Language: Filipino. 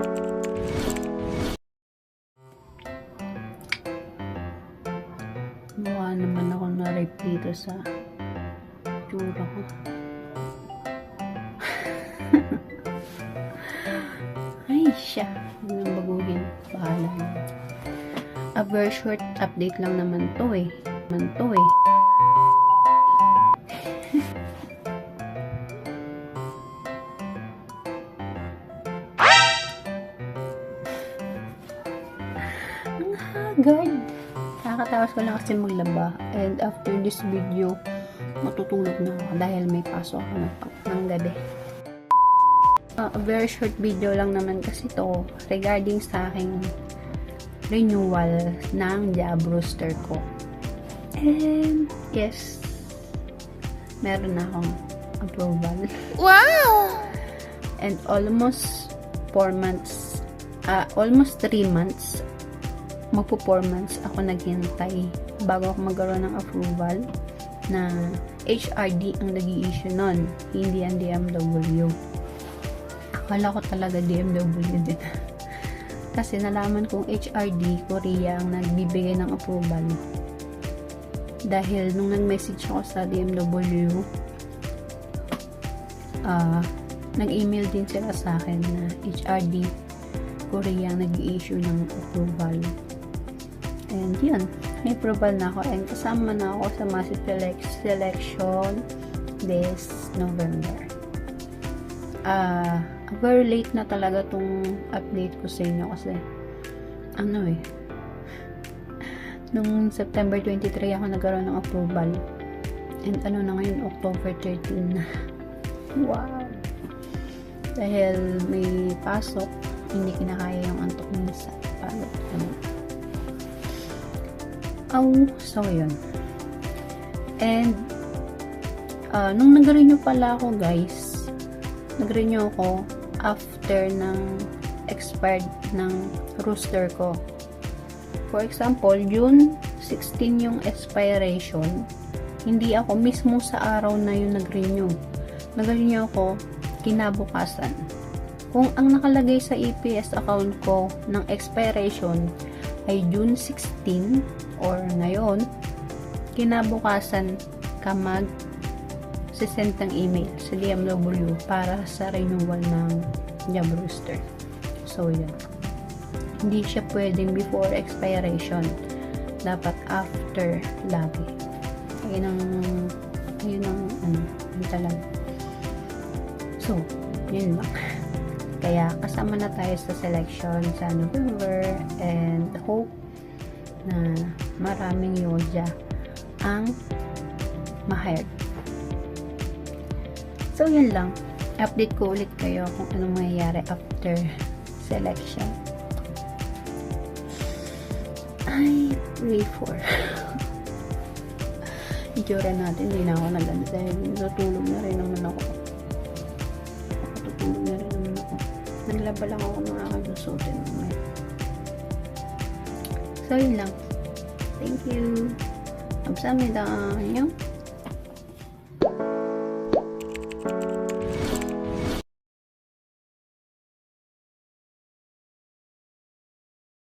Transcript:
Mukha naman ako na-rape dito sa tsura ko. Ay, siya. Huwag nang baguhin. Bahala na. A very short update lang naman to eh. Naman to eh. Hagard. Nakakatawas ko lang kasi maglaba. And after this video, matutulog na ako dahil may pasok ako ng, ng gabi. Uh, a very short video lang naman kasi to regarding sa aking renewal ng job roster ko. And yes, meron na akong approval. Wow! And almost 4 months, ah, almost 3 months, magpo 4 months ako naghintay bago ako magkaroon ng approval na HRD ang nag issue nun, hindi ang DMW. Akala ko talaga DMW din. Kasi nalaman kong HRD, Korea ang nagbibigay ng approval. Dahil nung nag-message ako sa DMW, ah, nag-email din sila sa akin na HRD Korea nag-issue ng approval. And yun, may approval na ako. And kasama na ako sa massive select selection this November. Ah, very late na talaga tong update ko sa inyo kasi ano eh nung September 23 ako nagkaroon ng approval. And ano na ngayon October 13 na. Wow! Dahil may pasok hindi kinakaya yung antok minsan paano ano oh so yun. And uh, nung nag-renew pala ako guys nag-renew ako after ng expired ng roster ko. For example June 16 yung expiration hindi ako mismo sa araw na yun nag-renew. Nag-renew ako kinabukasan. Kung ang nakalagay sa EPS account ko ng expiration ay June 16 or ngayon, kinabukasan ka mag sisend ng email sa DMW para sa renewal ng job roster. So, yun. Hindi siya pwedeng before expiration. Dapat after lagi. Ayun ang, ayun ang, ano, yun talaga. So, yun lang. Kaya kasama na tayo sa selection sa November and hope na maraming Yoja ang ma-hire. So, yun lang. Update ko ulit kayo kung anong mangyayari after selection. I pray for. Itsura natin, hindi na ako naganda dahil natulog na rin naman Wala pa lang ako ng aking susutin mamaya. So, yun lang. Thank you. 감사합니다. 안녕.